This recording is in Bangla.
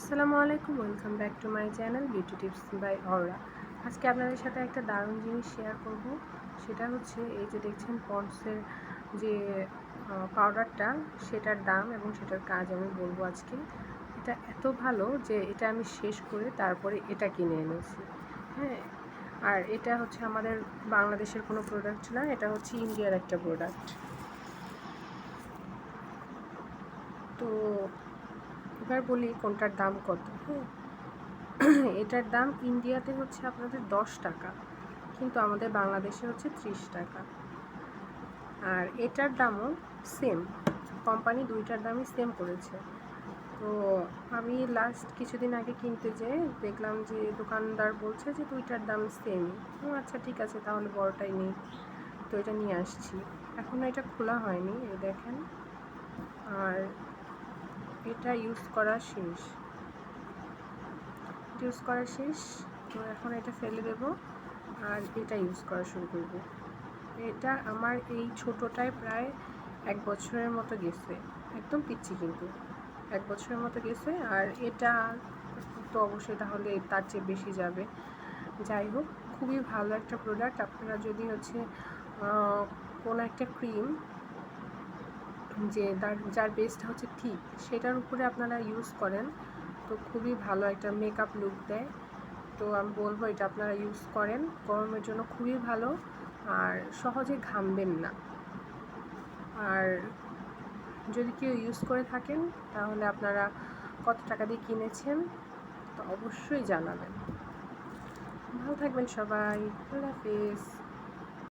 আসসালামু আলাইকুম, welcome back to my channel beauty tips by Aura আজকে আপনাদের সাথে একটা দারুণ জিনিস শেয়ার করব, সেটা হচ্ছে এই যে দেখছেন পন্ডসের যে পাউডারটা, সেটার দাম এবং সেটার কাজ আমি বলব আজকে। এটা এত ভালো যে এটা আমি শেষ করে তারপরে এটা কিনে এনেছি। হ্যাঁ আর এটা হচ্ছে আমাদের বাংলাদেশের কোনো প্রোডাক্ট না, এটা হচ্ছে ইন্ডিয়ার একটা প্রোডাক্ট তো এবার বলি কোনটার দাম কত? হ্যাঁ এটার দাম ইন্ডিয়াতে হচ্ছে আপনাদের দশ টাকা, কিন্তু আমাদের বাংলাদেশে হচ্ছে ত্রিশ টাকা। আর এটার দামও সেম কোম্পানি দুইটার দামই সেম করেছে। তো আমি লাস্ট কিছুদিন আগে কিনতে যেয়ে দেখলাম যে দোকানদার বলছে যে দুইটার দাম সেম ও আচ্ছা ঠিক আছে, তাহলে বড়টাই নেই। তো এটা নিয়ে আসছি। এখনও এটা খোলা হয়নি, এই দেখেন। আর এটা ইউজ করা শেষ। ইউজ করা শেষ। তো এখন এটা ফেলে দেব আর এটা ইউজ করা শুরু করব। এটা আমার এই ছোটোটায় প্রায় এক বছরের মতো গেছে। একদম পিচ্ছি কিন্তু। এক বছরের মতো গেছে আর এটা তো অবশ্যই তাহলে তার চেয়ে বেশি যাবে। যাই হোক, খুবই ভালো একটা প্রোডাক্ট আপনারা যদি হচ্ছে কোনো একটা ক্রিম যে যার বেসটা হচ্ছে ঠিক, সেটার উপরে আপনারা ইউজ করেন। তো খুবই ভালো একটা মেকআপ লুক দেয়। তো আমি বলব এটা আপনারা ইউজ করেন। গরমের জন্য খুবই ভালো। আর সহজে ঘামবেন না। আর যদি কেউ ইউজ করে থাকেন, তাহলে আপনারা কত টাকা দিয়ে কিনেছেন, তো অবশ্যই জানাবেন। ভালো থাকবেন সবাই। আল্লাহ হাফিজ।